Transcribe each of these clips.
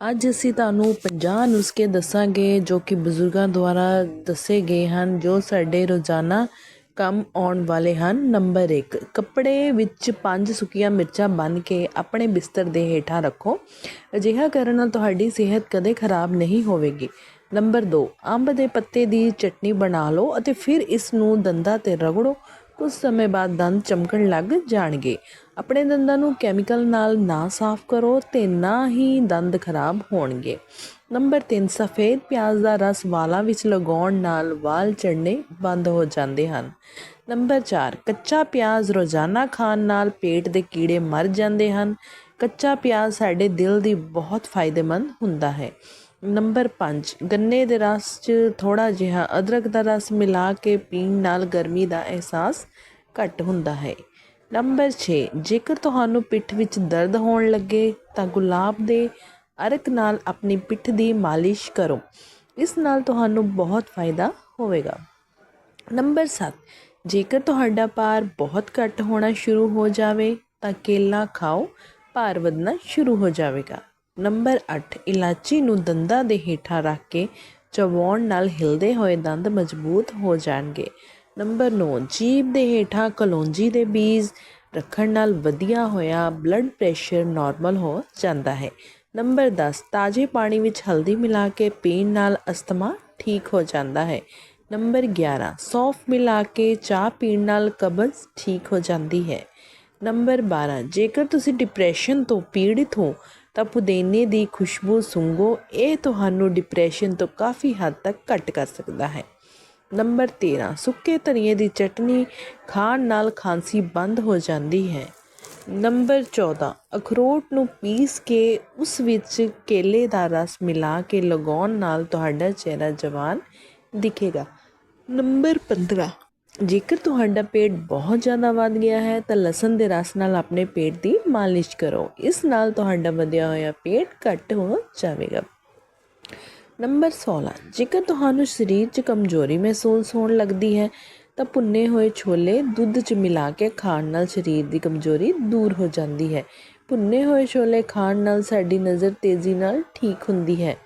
ਅੱਜ ਅਸੀਂ ਤੁਹਾਨੂੰ 50 ਨੁਸਖੇ ਦੱਸਾਂਗੇ ਜੋ ਕਿ ਬਜ਼ੁਰਗਾਂ ਦੁਆਰਾ ਦੱਸੇ ਗਏ ਹਨ, ਜੋ ਸਾਡੇ ਰੋਜ਼ਾਨਾ ਕੰਮ ਆਉਣ ਵਾਲੇ ਹਨ। ਨੰਬਰ 1 ਕੱਪੜੇ ਵਿੱਚ ਪੰਜ ਸੁੱਕੀਆਂ ਮਿਰਚਾਂ ਬੰਨ੍ਹ ਕੇ ਆਪਣੇ ਬਿਸਤਰ ਦੇ ਹੇਠਾਂ ਰੱਖੋ। ਅਜਿਹਾ ਕਰਨ ਨਾਲ ਤੁਹਾਡੀ ਸਿਹਤ ਕਦੇ ਖਰਾਬ ਨਹੀਂ ਹੋਵੇਗੀ। ਨੰਬਰ 2 ਅੰਬ ਦੇ ਪੱਤੇ ਦੀ ਚਟਨੀ ਬਣਾ ਲਓ ਅਤੇ ਫਿਰ ਇਸ ਨੂੰ ਦੰਦਾਂ ਤੇ ਰਗੜੋ। ਕੁਝ ਸਮੇਂ ਬਾਅਦ ਦੰਦ ਚਮਕਣ ਲੱਗ ਜਾਣਗੇ। ਆਪਣੇ ਦੰਦਾਂ ਨੂੰ ਕੈਮੀਕਲ ਨਾਲ ਨਾ ਸਾਫ਼ ਕਰੋ ਤੇ ਨਾ ਹੀ ਦੰਦ ਖਰਾਬ ਹੋਣਗੇ। ਨੰਬਰ 3 ਸਫੇਦ ਪਿਆਜ਼ ਦਾ ਰਸ ਵਾਲਾਂ ਵਿੱਚ ਲਗਾਉਣ ਨਾਲ ਵਾਲ ਝੜਨੇ ਬੰਦ ਹੋ ਜਾਂਦੇ ਹਨ। ਨੰਬਰ 4 ਕੱਚਾ ਪਿਆਜ਼ ਰੋਜ਼ਾਨਾ ਖਾਣ ਨਾਲ ਪੇਟ ਦੇ ਕੀੜੇ ਮਰ ਜਾਂਦੇ ਹਨ। ਕੱਚਾ ਪਿਆਜ਼ ਸਾਡੇ ਦਿਲ ਦੀ ਬਹੁਤ ਫਾਇਦੇਮੰਦ ਹੁੰਦਾ ਹੈ। ਨੰਬਰ 5 ਗੰਨੇ ਦੇ ਰਸ 'ਚ ਥੋੜਾ ਜਿਹਾ ਅਦਰਕ ਦਾ ਰਸ ਮਿਲਾ ਕੇ ਪੀਣ ਨਾਲ ਗਰਮੀ ਦਾ ਅਹਿਸਾਸ ਘੱਟ ਹੁੰਦਾ ਹੈ। ਨੰਬਰ 6 ਜੇਕਰ ਤੁਹਾਨੂੰ ਪਿੱਠ ਵਿੱਚ ਦਰਦ ਹੋਣ ਲੱਗੇ, ਤਾਂ ਗੁਲਾਬ ਦੇ ਅਰਕ ਨਾਲ ਆਪਣੀ ਪਿੱਠ ਦੀ ਮਾਲਿਸ਼ ਕਰੋ। ਇਸ ਨਾਲ ਤੁਹਾਨੂੰ ਬਹੁਤ ਫਾਇਦਾ ਹੋਵੇਗਾ। ਨੰਬਰ 7 ਜੇਕਰ ਤੁਹਾਡਾ ਭਾਰ ਬਹੁਤ ਘੱਟ ਹੋਣਾ ਸ਼ੁਰੂ ਹੋ ਜਾਵੇ, ਤਾਂ ਕੇਲਾ ਖਾਓ, ਭਾਰ ਵਧਣਾ ਸ਼ੁਰੂ ਹੋ ਜਾਵੇਗਾ। ਨੰਬਰ 8 ਇਲਾਚੀ ਨੂੰ ਦੰਦਾਂ ਦੇ ਹੇਠਾਂ ਰੱਖ ਕੇ ਚਬਾਉਣ ਨਾਲ ਹਿਲਦੇ ਹੋਏ ਦੰਦ ਮਜ਼ਬੂਤ ਹੋ ਜਾਣਗੇ। ਨੰਬਰ 9 ਜੀਭ ਦੇ ਹੇਠਾਂ ਕਲੌਂਜੀ ਦੇ ਬੀਜ ਰੱਖਣ ਨਾਲ ਵਧੀਆ ਹੋਇਆ ਬਲੱਡ ਪ੍ਰੈਸ਼ਰ ਨਾਰਮਲ ਹੋ ਜਾਂਦਾ ਹੈ। ਨੰਬਰ 10 ਤਾਜ਼ੇ ਪਾਣੀ ਵਿੱਚ ਹਲਦੀ ਮਿਲਾ ਕੇ ਪੀਣ ਨਾਲ ਅਸਥਮਾ ਠੀਕ ਹੋ ਜਾਂਦਾ ਹੈ। ਨੰਬਰ 11 ਸੌਂਫ ਮਿਲਾ ਕੇ ਚਾਹ ਪੀਣ ਨਾਲ ਕਬਜ਼ ਠੀਕ ਹੋ ਜਾਂਦੀ ਹੈ। ਨੰਬਰ 12 ਜੇਕਰ ਤੁਸੀਂ ਡਿਪਰੈਸ਼ਨ ਤੋਂ ਪੀੜਿਤ ਹੋ ਤਾਂ ਪੁਦੀਨੇ ਦੀ ਖੁਸ਼ਬੂ ਸੁੰਘੋ ਇਹ ਤੁਹਾਨੂੰ ਡਿਪਰੈਸ਼ਨ ਤੋਂ ਕਾਫੀ ਹੱਦ ਤੱਕ ਘੱਟ ਕਰ ਸਕਦਾ ਹੈ। ਨੰਬਰ 13 ਸੁੱਕੇ ਧਨੀਏ ਦੀ ਚਟਨੀ ਖਾਣ ਨਾਲ ਖਾਂਸੀ ਬੰਦ ਹੋ ਜਾਂਦੀ ਹੈ। ਨੰਬਰ 14 ਅਖਰੋਟ ਨੂੰ ਪੀਸ ਕੇ ਉਸ ਵਿੱਚ ਕੇਲੇ ਦਾ ਰਸ ਮਿਲਾ ਕੇ ਲਗਾਉਣ ਨਾਲ ਤੁਹਾਡਾ ਚਿਹਰਾ ਜਵਾਨ ਦਿਖੇਗਾ। ਨੰਬਰ 15 ਜੇਕਰ ਤੁਹਾਡਾ ਪੇਟ ਬਹੁਤ ਜ਼ਿਆਦਾ ਵੱਧ ਗਿਆ ਹੈ, ਤਾਂ ਲਸਣ ਦੇ ਰਸ ਨਾਲ ਆਪਣੇ ਪੇਟ ਦੀ ਮਾਲਿਸ਼ ਕਰੋ। ਇਸ ਨਾਲ ਤੁਹਾਡਾ ਵਧਿਆ ਹੋਇਆ ਪੇਟ ਘੱਟ ਹੋ ਜਾਵੇਗਾ। ਨੰਬਰ 16 ਜੇਕਰ ਤੁਹਾਨੂੰ ਸਰੀਰ 'ਚ ਕਮਜ਼ੋਰੀ ਮਹਿਸੂਸ ਹੋਣ ਲੱਗਦੀ ਹੈ, ਤਾਂ ਭੁੰਨੇ ਹੋਏ ਛੋਲੇ ਦੁੱਧ 'ਚ ਮਿਲਾ ਕੇ ਖਾਣ ਨਾਲ ਸਰੀਰ ਦੀ ਕਮਜ਼ੋਰੀ ਦੂਰ ਹੋ ਜਾਂਦੀ ਹੈ। ਭੁੰਨੇ ਹੋਏ ਛੋਲੇ ਖਾਣ ਨਾਲ ਸਾਡੀ ਨਜ਼ਰ ਤੇਜ਼ੀ ਨਾਲ ਠੀਕ ਹੁੰਦੀ ਹੈ।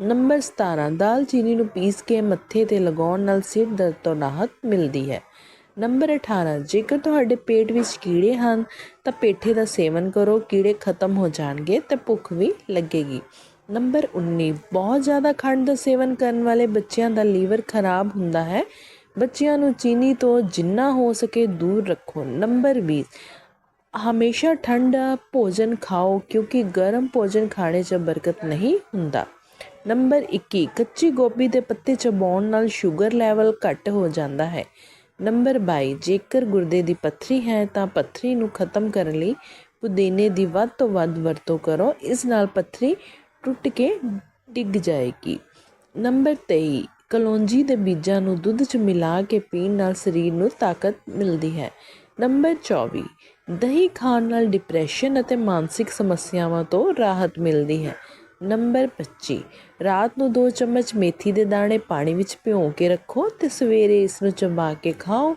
ਨੰਬਰ 17 ਦਾਲਚੀਨੀ ਨੂੰ ਪੀਸ ਕੇ ਮੱਥੇ ਤੇ ਲਗਾਉਣ ਨਾਲ ਸਿਰ ਦਰਦ ਤੋਂ ਰਾਹਤ ਮਿਲਦੀ ਹੈ। ਨੰਬਰ 18 ਜੇਕਰ ਤੁਹਾਡੇ ਪੇਟ ਵਿੱਚ ਕੀੜੇ ਹਨ, ਤਾਂ ਪੇਠੇ ਦਾ ਸੇਵਨ ਕਰੋ, ਕੀੜੇ ਖਤਮ ਹੋ ਜਾਣਗੇ ਤੇ ਭੁੱਖ ਵੀ ਲੱਗੇਗੀ। ਨੰਬਰ 19 ਬਹੁਤ ਜ਼ਿਆਦਾ ਖੰਡ ਦਾ ਸੇਵਨ ਕਰਨ ਵਾਲੇ ਬੱਚਿਆਂ ਦਾ ਲੀਵਰ ਖਰਾਬ ਹੁੰਦਾ ਹੈ। ਬੱਚਿਆਂ ਨੂੰ ਚੀਨੀ ਤੋਂ ਜਿੰਨਾ ਹੋ ਸਕੇ ਦੂਰ ਰੱਖੋ। ਨੰਬਰ 20 ਹਮੇਸ਼ਾ ਠੰਡਾ ਭੋਜਨ ਖਾਓ, ਕਿਉਂਕਿ ਗਰਮ ਭੋਜਨ ਖਾਣੇ 'ਚ ਬਰਕਤ ਨਹੀਂ ਹੁੰਦਾ। ਨੰਬਰ 21 ਕੱਚੀ ਗੋਭੀ ਦੇ ਪੱਤੇ ਚਬਾਉਣ ਨਾਲ ਸ਼ੂਗਰ ਲੈਵਲ ਘੱਟ ਹੋ ਜਾਂਦਾ ਹੈ। ਨੰਬਰ 22 ਜੇਕਰ ਗੁਰਦੇ ਦੀ ਪੱਥਰੀ ਹੈ ਤਾਂ ਪੱਥਰੀ ਨੂੰ ਖਤਮ ਕਰਨ ਲਈ ਪੁਦੀਨੇ ਦੀ ਵੱਧ ਤੋਂ ਵੱਧ ਵਰਤੋਂ ਕਰੋ। ਇਸ ਨਾਲ ਪੱਥਰੀ ਟੁੱਟ ਕੇ ਡਿੱਗ ਜਾਏਗੀ। ਨੰਬਰ 23 ਕਲੌਂਜੀ ਦੇ ਬੀਜਾਂ ਨੂੰ ਦੁੱਧ 'ਚ ਮਿਲਾ ਕੇ ਪੀਣ ਨਾਲ ਸਰੀਰ ਨੂੰ ਤਾਕਤ ਮਿਲਦੀ ਹੈ। ਨੰਬਰ 24 ਦਹੀਂ ਖਾਣ ਨਾਲ ਡਿਪਰੈਸ਼ਨ ਅਤੇ ਮਾਨਸਿਕ ਸਮੱਸਿਆਵਾਂ ਤੋਂ ਰਾਹਤ ਮਿਲਦੀ ਹੈ। ਨੰਬਰ 25 ਰਾਤ ਨੂੰ 2 ਚਮਚ ਮੇਥੀ ਦੇ ਦਾਣੇ ਪਾਣੀ ਵਿੱਚ ਭਿਓ ਕੇ ਰੱਖੋ ਤੇ ਸਵੇਰੇ ਇਸ ਨੂੰ ਚਬਾ ਕੇ ਖਾਓ।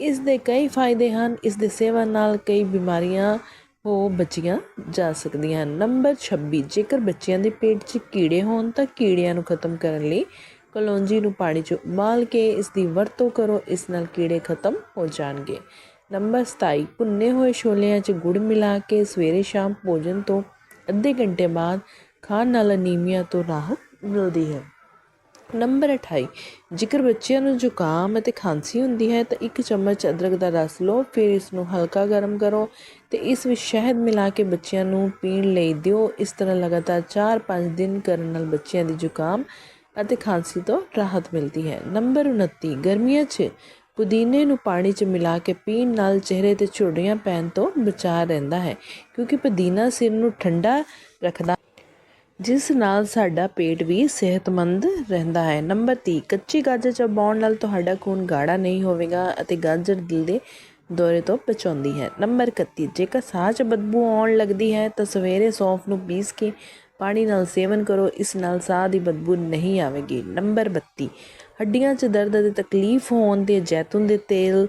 ਇਸ ਦੇ ਕਈ ਫਾਇਦੇ ਹਨ। ਇਸ ਦੇ ਸੇਵਨ ਨਾਲ ਕਈ ਬਿਮਾਰੀਆਂ ਹੋ ਬਚੀਆਂ ਜਾ ਸਕਦੀਆਂ ਹਨ। ਨੰਬਰ 26 ਜੇਕਰ ਬੱਚਿਆਂ ਦੇ ਪੇਟ 'ਚ ਕੀੜੇ ਹੋਣ ਤਾਂ ਕੀੜਿਆਂ ਨੂੰ ਖਤਮ ਕਰਨ ਲਈ ਕਲੌਂਜੀ ਨੂੰ ਪਾਣੀ 'ਚ ਉਬਾਲ ਕੇ ਇਸ ਦੀ ਵਰਤੋਂ ਕਰੋ। ਇਸ ਨਾਲ ਕੀੜੇ ਖਤਮ ਹੋ ਜਾਣਗੇ। ਨੰਬਰ 27 ਭੁੰਨੇ ਹੋਏ ਛੋਲਿਆਂ 'ਚ ਗੁੜ ਮਿਲਾ ਕੇ ਸਵੇਰੇ ਸ਼ਾਮ ਭੋਜਨ ਤੋਂ ਅੱਧੇ ਘੰਟੇ ਬਾਅਦ ਖਾਣ ਨਾਲ ਅਨੀਮੀਆ ਤੋਂ ਰਾਹਤ ਮਿਲਦੀ ਹੈ। ਨੰਬਰ 28 ਜੇਕਰ ਬੱਚਿਆਂ ਨੂੰ ਜ਼ੁਕਾਮ ਅਤੇ ਖਾਂਸੀ ਹੁੰਦੀ ਹੈ ਤਾਂ ਇੱਕ ਚਮਚ ਅਦਰਕ ਦਾ ਰਸ ਲਓ, ਫਿਰ ਇਸ ਨੂੰ ਹਲਕਾ ਗਰਮ ਕਰੋ ਤੇ ਇਸ ਵਿੱਚ ਸ਼ਹਿਦ ਮਿਲਾ ਕੇ ਬੱਚਿਆਂ ਨੂੰ ਪੀਣ ਲਈ ਦਿਓ। ਇਸ ਤਰ੍ਹਾਂ ਲਗਾਤਾਰ 4-5 ਦਿਨ ਕਰਨ ਨਾਲ ਬੱਚਿਆਂ ਦੀ ਜ਼ੁਕਾਮ ਅਤੇ ਖਾਂਸੀ ਤੋਂ ਰਾਹਤ ਮਿਲਦੀ ਹੈ। ਨੰਬਰ 29 ਗਰਮੀਆਂ 'ਚ ਪੁਦੀਨੇ ਨੂੰ ਪਾਣੀ 'ਚ ਮਿਲਾ ਕੇ ਪੀਣ ਨਾਲ ਚਿਹਰੇ ਤੇ ਝੁਰੜੀਆਂ ਪੈਣ ਤੋਂ ਬਚਾ ਰਹਿੰਦਾ ਹੈ, ਕਿਉਂਕਿ ਪੁਦੀਨਾ ਸਿਰ ਨੂੰ ਠੰਡਾ ਰੱਖਦਾ ਜਿਸ ਨਾਲ ਸਾਡਾ ਪੇਟ ਵੀ ਸਿਹਤਮੰਦ ਰਹਿੰਦਾ ਹੈ। ਨੰਬਰ 30 ਕੱਚੀ ਗਾਜਰ ਚਬਾਉਣ ਨਾਲ ਤੁਹਾਡਾ ਖੂਨ ਗਾੜਾ ਨਹੀਂ ਹੋਵੇਗਾ ਅਤੇ ਗਾਜਰ ਦਿਲ ਦੇ ਦੌਰੇ ਤੋਂ ਬਚਾਉਂਦੀ ਹੈ। ਨੰਬਰ 31 ਜੇਕਰ ਸਾਹ 'ਚ ਬਦਬੂ ਆਉਣ ਲੱਗਦੀ ਹੈ ਤਾਂ ਸਵੇਰੇ ਸੌਂਫ ਨੂੰ ਪੀਸ ਕੇ ਪਾਣੀ ਨਾਲ ਸੇਵਨ ਕਰੋ, ਇਸ ਨਾਲ ਸਾਹ ਦੀ ਬਦਬੂ ਨਹੀਂ ਆਵੇਗੀ। ਨੰਬਰ 32 ਹੱਡੀਆਂ 'ਚ ਦਰਦ ਅਤੇ ਤਕਲੀਫ ਹੋਣ ਤੇ ਜੈਤੂਨ ਦੇ ਤੇਲ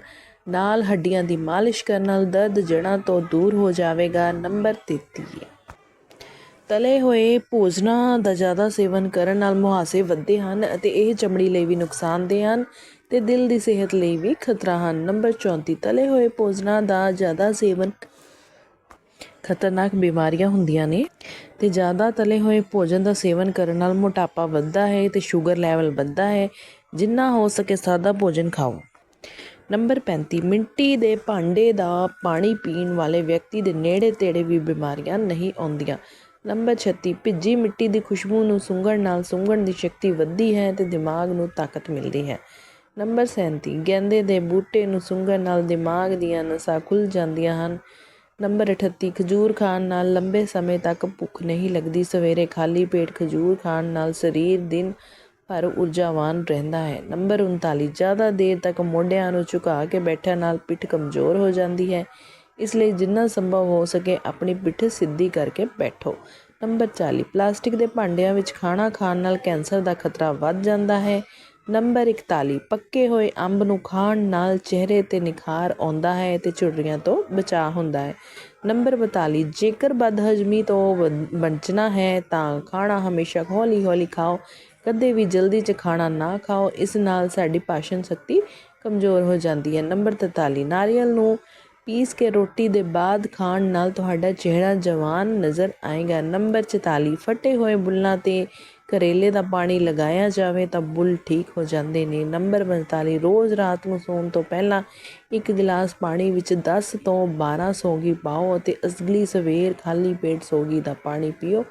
ਨਾਲ ਹੱਡੀਆਂ ਦੀ ਮਾਲਿਸ਼ ਕਰਨ ਨਾਲ ਦਰਦ ਜੜ੍ਹਾਂ ਤੋਂ ਦੂਰ ਹੋ ਜਾਵੇਗਾ। ਨੰਬਰ 33 ਤਲੇ ਹੋਏ ਭੋਜਨਾਂ ਦਾ ਜ਼ਿਆਦਾ ਸੇਵਨ ਕਰਨ ਨਾਲ ਮੁਹਾਸੇ ਵੱਧਦੇ ਹਨ ਅਤੇ ਇਹ ਚਮੜੀ ਲਈ ਵੀ ਨੁਕਸਾਨਦੇਹ ਹਨ ਤੇ ਦਿਲ ਦੀ ਸਿਹਤ ਲਈ ਵੀ ਖਤਰਾ ਹਨ। ਨੰਬਰ 34 ਤਲੇ ਹੋਏ ਭੋਜਨਾਂ ਦਾ ਜ਼ਿਆਦਾ ਸੇਵਨ ਖਤਰਨਾਕ ਬਿਮਾਰੀਆਂ ਹੁੰਦੀਆਂ ਨੇ ਤੇ ਜ਼ਿਆਦਾ ਤਲੇ ਹੋਏ ਭੋਜਨ ਦਾ ਸੇਵਨ ਕਰਨ ਨਾਲ ਮੋਟਾਪਾ ਵੱਧਦਾ ਹੈ ਤੇ ਸ਼ੂਗਰ ਲੈਵਲ ਵੱਧਦਾ ਹੈ, ਜਿੰਨਾ ਹੋ ਸਕੇ ਸਾਦਾ ਭੋਜਨ ਖਾਓ। ਨੰਬਰ 35 ਮਿੱਟੀ ਦੇ ਭਾਂਡੇ ਦਾ ਪਾਣੀ ਪੀਣ ਵਾਲੇ ਵਿਅਕਤੀ ਦੇ ਨੇੜੇ ਤੇੜੇ ਵੀ ਬਿਮਾਰੀਆਂ ਨਹੀਂ ਆਉਂਦੀਆਂ। ਨੰਬਰ 36 ਭਿੱਜੀ ਮਿੱਟੀ ਦੀ ਖੁਸ਼ਬੂ ਨੂੰ ਸੁੰਘਣ ਨਾਲ ਸੁੰਘਣ ਦੀ ਸ਼ਕਤੀ ਵੱਧਦੀ ਹੈ ਤੇ ਦਿਮਾਗ ਨੂੰ ਤਾਕਤ ਮਿਲਦੀ ਹੈ। ਨੰਬਰ 37 ਗੈਂਦੇ ਦੇ ਬੂਟੇ ਨੂੰ ਸੁੰਘਣ ਨਾਲ ਦਿਮਾਗ ਦੀਆਂ ਨਸਾਂ ਖੁੱਲ ਜਾਂਦੀਆਂ ਹਨ। ਨੰਬਰ 38 ਖਜੂਰ ਖਾਣ ਨਾਲ ਲੰਬੇ ਸਮੇਂ ਤੱਕ ਭੁੱਖ ਨਹੀਂ ਲੱਗਦੀ। ਸਵੇਰੇ ਖਾਲੀ ਪੇਟ ਖਜੂਰ ਖਾਣ ਨਾਲ ਸਰੀਰ ਦਿਨ ਭਰ ਊਰਜਾਵਾਨ ਰਹਿੰਦਾ ਹੈ। ਨੰਬਰ 39 ਜ਼ਿਆਦਾ ਦੇਰ ਤੱਕ ਮੋਢਿਆਂ ਨੂੰ ਝੁਕਾ ਕੇ ਬੈਠਣ ਨਾਲ ਪਿੱਠ ਕਮਜ਼ੋਰ ਹੋ ਜਾਂਦੀ ਹੈ। ਇਸ ਲਈ ਜਿੰਨਾ ਸੰਭਵ ਹੋ ਸਕੇ ਆਪਣੀ ਪਿੱਠ ਸਿੱਧੀ ਕਰਕੇ ਬੈਠੋ। ਨੰਬਰ 40 ਪਲਾਸਟਿਕ ਦੇ ਭਾਂਡਿਆਂ ਵਿੱਚ ਖਾਣਾ ਖਾਣ ਨਾਲ ਕੈਂਸਰ ਦਾ ਖਤਰਾ ਵੱਧ ਜਾਂਦਾ ਹੈ। ਨੰਬਰ 41 ਪੱਕੇ ਹੋਏ ਅੰਬ ਨੂੰ ਖਾਣ ਨਾਲ ਚਿਹਰੇ ਤੇ ਨਿਖਾਰ ਆਉਂਦਾ ਹੈ ਤੇ ਝੁਰੜੀਆਂ ਤੋਂ ਬਚਾਅ ਹੁੰਦਾ ਹੈ। ਨੰਬਰ 42 ਜੇਕਰ ਬਦਹਜ਼ਮੀ ਤੋਂ ਬ- ਬਚਣਾ ਹੈ ਤਾਂ ਖਾਣਾ ਹਮੇਸ਼ਾ ਹੌਲੀ ਹੌਲੀ ਖਾਓ। ਕਦੇ ਵੀ ਜਲਦੀ 'ਚ ਖਾਣਾ ਨਾ ਖਾਓ। ਇਸ ਨਾਲ ਸਾਡੀ ਪਾਚਨ ਸ਼ਕਤੀ ਕਮਜ਼ੋਰ ਹੋ ਜਾਂਦੀ ਹੈ। ਨੰਬਰ 43 ਨਾਰੀਅਲ ਨੂੰ ਪੀਸ ਕੇ ਰੋਟੀ ਦੇ ਬਾਅਦ ਖਾਣ ਨਾਲ ਤੁਹਾਡਾ ਚਿਹਰਾ ਜਵਾਨ ਨਜ਼ਰ ਆਏਗਾ। ਨੰਬਰ 44 ਫਟੇ ਹੋਏ ਬੁੱਲਾਂ ਤੇ ਕਰੇਲੇ ਦਾ ਪਾਣੀ ਲਗਾਇਆ ਜਾਵੇ ਤਾਂ ਬੁੱਲ ਠੀਕ ਹੋ ਜਾਂਦੇ ਨੇ। ਨੰਬਰ 45 ਰੋਜ਼ ਰਾਤ ਨੂੰ ਸੌਣ ਤੋਂ ਪਹਿਲਾਂ ਇੱਕ ਗਿਲਾਸ ਪਾਣੀ ਵਿੱਚ 10 ਤੋਂ 12 ਸੌਗੀ ਪਾਓ ਅਤੇ ਅਗਲੀ ਸਵੇਰ ਖਾਲੀ ਪੇਟ ਸੌਗੀ ਦਾ ਪਾਣੀ ਪੀਓ।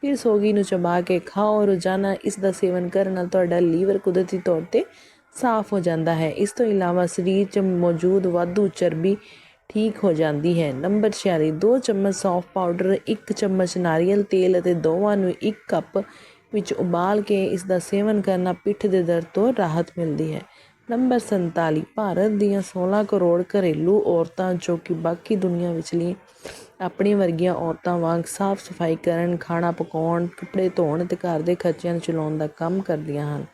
ਫਿਰ ਸੌਗੀ ਨੂੰ ਚਬਾ ਕੇ ਖਾਓ। ਰੋਜ਼ਾਨਾ ਇਸ ਦਾ ਸੇਵਨ ਕਰਨ ਨਾਲ ਤੁਹਾਡਾ ਲੀਵਰ ਕੁਦਰਤੀ ਤੌਰ ਤੇ ਸਾਫ਼ ਹੋ ਜਾਂਦਾ ਹੈ। ਇਸ ਤੋਂ ਇਲਾਵਾ ਸਰੀਰ 'ਚ ਮੌਜੂਦ ਵਾਧੂ ਚਰਬੀ ਠੀਕ ਹੋ ਜਾਂਦੀ ਹੈ। ਨੰਬਰ 46 2 ਚਮਚ ਸੌਂਫ ਪਾਊਡਰ 1 ਚਮਚ ਨਾਰੀਅਲ ਤੇਲ ਅਤੇ ਦੋਵਾਂ ਨੂੰ 1 ਕੱਪ ਵਿੱਚ ਉਬਾਲ ਕੇ ਇਸ ਦਾ ਸੇਵਨ ਕਰਨਾ ਪਿੱਠ ਦੇ ਦਰਦ ਤੋਂ ਰਾਹਤ ਮਿਲਦੀ ਹੈ। ਨੰਬਰ 47 ਭਾਰਤ ਦੀਆਂ 16 ਕਰੋੜ ਘਰੇਲੂ ਔਰਤਾਂ ਜੋ ਕਿ ਬਾਕੀ ਦੁਨੀਆ ਵਿਚਲੀ ਆਪਣੀ ਵਰਗੀਆਂ ਔਰਤਾਂ ਵਾਂਗ ਸਾਫ਼ ਸਫ਼ਾਈ ਕਰਨ, ਖਾਣਾ ਪਕਾਉਣ, ਕੱਪੜੇ ਧੋਣ ਅਤੇ ਘਰ ਦੇ ਖਰਚਿਆਂ ਨੂੰ ਚਲਾਉਣ ਦਾ ਕੰਮ ਕਰਦੀਆਂ ਹਨ।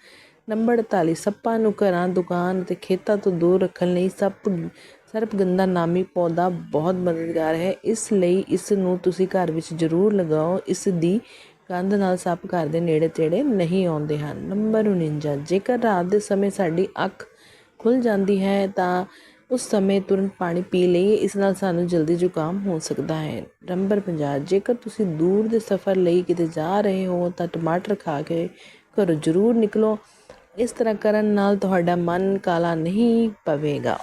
ਨੰਬਰ 48 ਸੱਪਾਂ ਨੂੰ ਘਰਾਂ, ਦੁਕਾਨ ਅਤੇ ਖੇਤਾਂ ਤੋਂ ਦੂਰ ਰੱਖਣ ਲਈ ਸੱਪ ਸਰਪਗੰਧਾ ਨਾਮੀ ਪੌਦਾ ਬਹੁਤ ਮਦਦਗਾਰ ਹੈ। ਇਸ ਲਈ ਇਸ ਨੂੰ ਤੁਸੀਂ ਘਰ ਵਿੱਚ ਜ਼ਰੂਰ ਲਗਾਓ। ਇਸ ਦੀ ਗੰਧ ਨਾਲ ਸੱਪ ਘਰ ਦੇ ਨੇੜੇ ਤੇੜੇ ਨਹੀਂ ਆਉਂਦੇ ਹਨ। ਨੰਬਰ 49 ਜੇਕਰ ਰਾਤ ਦੇ ਸਮੇਂ ਸਾਡੀ ਅੱਖ ਖੁੱਲ ਜਾਂਦੀ ਹੈ, ਤਾਂ ਉਸ ਸਮੇਂ ਤੁਰੰਤ ਪਾਣੀ ਪੀ ਲਈਏ। ਇਸ ਨਾਲ ਸਾਨੂੰ ਜਲਦੀ ਜ਼ੁਕਾਮ ਹੋ ਸਕਦਾ ਹੈ। ਨੰਬਰ 50 ਜੇਕਰ ਤੁਸੀਂ ਦੂਰ ਦੇ ਸਫ਼ਰ ਲਈ ਕਿਤੇ ਜਾ ਰਹੇ ਹੋ, ਤਾਂ ਟਮਾਟਰ ਖਾ ਕੇ ਘਰੋਂ ਜ਼ਰੂਰ ਨਿਕਲੋ। ਇਸ ਤਰ੍ਹਾਂ ਕਰਨ ਨਾਲ ਤੁਹਾਡਾ ਮਨ ਕਾਲਾ ਨਹੀਂ ਪਵੇਗਾ।